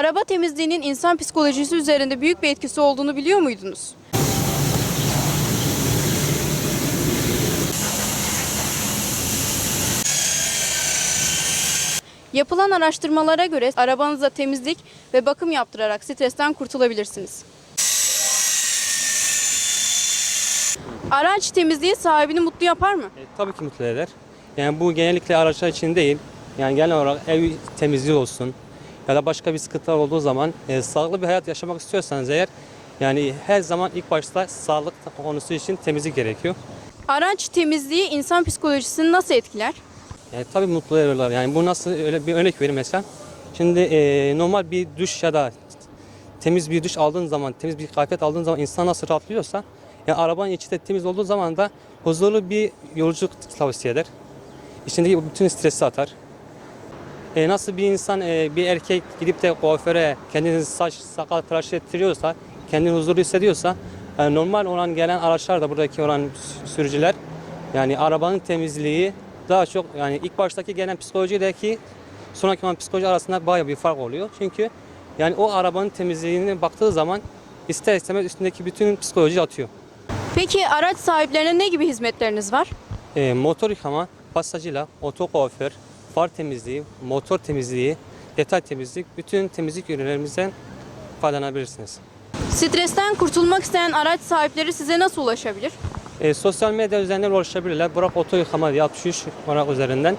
Araba temizliğinin insan psikolojisi üzerinde büyük bir etkisi olduğunu biliyor muydunuz? Yapılan araştırmalara göre arabanıza temizlik ve bakım yaptırarak stresten kurtulabilirsiniz. Araç temizliği sahibini mutlu yapar mı? E, tabii ki mutlu eder. Yani bu genellikle araçlar için değil. Yani genel olarak ev temizliği olsun ya da başka bir sıkıntılar olduğu zaman e, sağlıklı bir hayat yaşamak istiyorsanız eğer yani her zaman ilk başta sağlık konusu için temizlik gerekiyor. Araç temizliği insan psikolojisini nasıl etkiler? Yani tabii mutlu ediyorlar. Yani bu nasıl öyle bir örnek vereyim mesela. Şimdi e, normal bir duş ya da temiz bir duş aldığın zaman, temiz bir kıyafet aldığın zaman insan nasıl rahatlıyorsa yani arabanın içi de temiz olduğu zaman da huzurlu bir yolculuk tavsiye eder. İçindeki bütün stresi atar. E, nasıl bir insan, e, bir erkek gidip de kuaföre kendini saç, sakal tıraş ettiriyorsa, kendini huzurlu hissediyorsa, e, normal olan gelen araçlar da buradaki olan sürücüler, yani arabanın temizliği daha çok yani ilk baştaki gelen psikolojideki sonraki olan psikoloji arasında bayağı bir fark oluyor. Çünkü yani o arabanın temizliğine baktığı zaman ister istemez üstündeki bütün psikoloji atıyor. Peki araç sahiplerine ne gibi hizmetleriniz var? E, motor yıkama, pastacıyla, oto kuaför, far temizliği, motor temizliği, detay temizlik, bütün temizlik ürünlerimizden faydalanabilirsiniz. Stresten kurtulmak isteyen araç sahipleri size nasıl ulaşabilir? E, sosyal medya üzerinden ulaşabilirler. Burak Oto Yıkama diye 63 Burak üzerinden.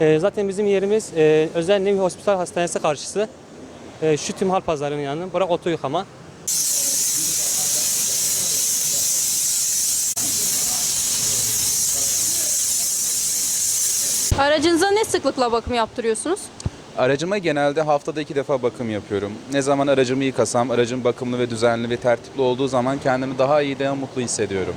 E, zaten bizim yerimiz e, özel Nevi Hospital Hastanesi karşısı. E, şu tüm hal pazarının yanı. Burak Oto Yıkama. Aracınıza ne sıklıkla bakım yaptırıyorsunuz? Aracıma genelde haftada iki defa bakım yapıyorum. Ne zaman aracımı yıkasam, aracım bakımlı ve düzenli ve tertipli olduğu zaman kendimi daha iyi, daha mutlu hissediyorum.